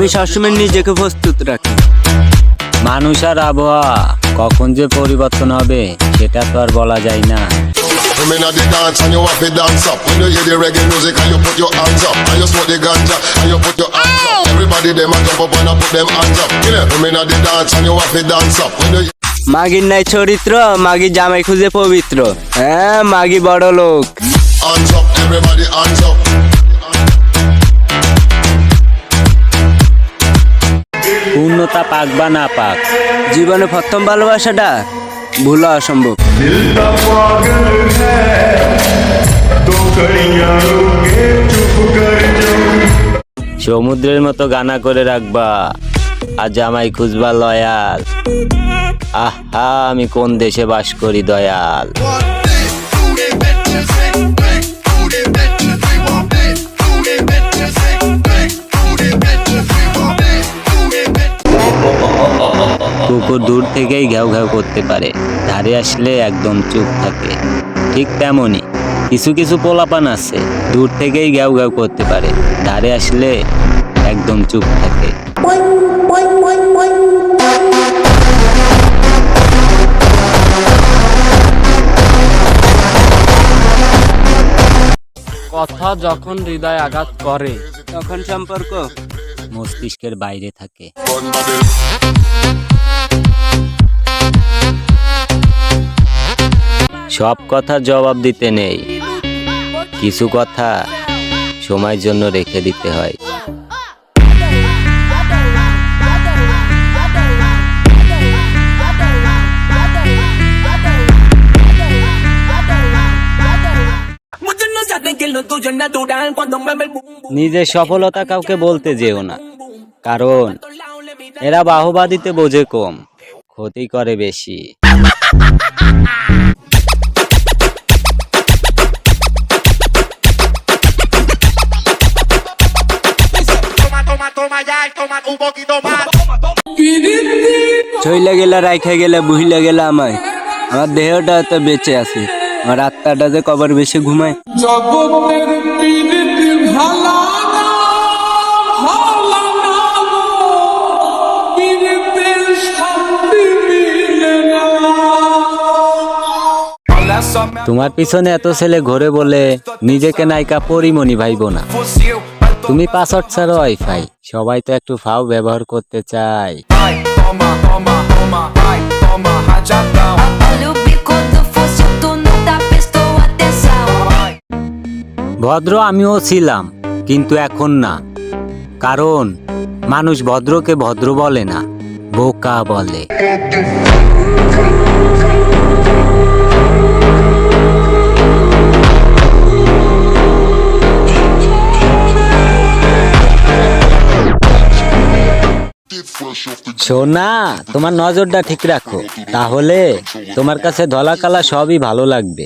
আমি সবসময় নিজেকে প্রস্তুত রাখি মানুষ আর আবহাওয়া কখন যে পরিবর্তন হবে সেটা তো আর বলা যায় না Come in at the dance and you have to dance up. When you hear the reggae music and you put your hands up. And you smoke the ganja and you put your hands up. Everybody them a jump up and a put them hands up. Come in at the dance and you have to dance up. When you মাগির নাই চরিত্র মাগি জামাই খুঁজে পবিত্র হ্যাঁ মাগি বড় লোক hands up, everybody hands up. তা পাক বা না পাক। জীবনে প্রথম ভালোবাসাটা ভুল অসম্ভব সমুদ্রের মতো গানা করে রাখবা আজ আমায় খুঁজবা লয়াল। আহা, আমি কোন দেশে বাস করি দয়াল? কুকুর দূর থেকেই ঘেউ ঘেউ করতে পারে। ধারে আসলে একদম চুপ থাকে। ঠিক তেমনই। কিছু কিছু পোলাপান আছে দূর থেকেই ঘেউ ঘেউ করতে পারে। ধারে আসলে একদম চুপ থাকে। কথা যখন হৃদয় আঘাত করে তখন সম্পর্ক মস্তিষ্কের বাইরে থাকে। সব কথা জবাব দিতে নেই। কিছু কথা সময়ের জন্য রেখে দিতে হয়. নিজের সফলতা কাউকে বলতে যেও না। কারণ এরা বাহবা দিতে বোঝে কম, ক্ষতি করে বেশি। চইলে গেলা রাইখে গেলে বুহিলে গেলা আমায়। আমার দেহটা তো বেঁচে আছে। আমার আত্মাটা যে কবার বেশি ঘুমায়। তোমার পিছনে এত ছেলে ঘোরে বলে নিজেকে নায়িকা পরিমণি ভাইব না। তুমি পাসওয়ার্ড ছাড়া ওয়াইফাই। সবাই তো একটু ফাও ব্যবহার করতে চায়. ভদ্র আমিও ছিলাম, কিন্তু এখন না। কারণ মানুষ ভদ্রকে ভদ্র বলে না, বোকা বলে। সোনা তোমার নজরটা ঠিক রাখো। তাহলে তোমার কাছে ধলা কালা সবই ভালো লাগবে।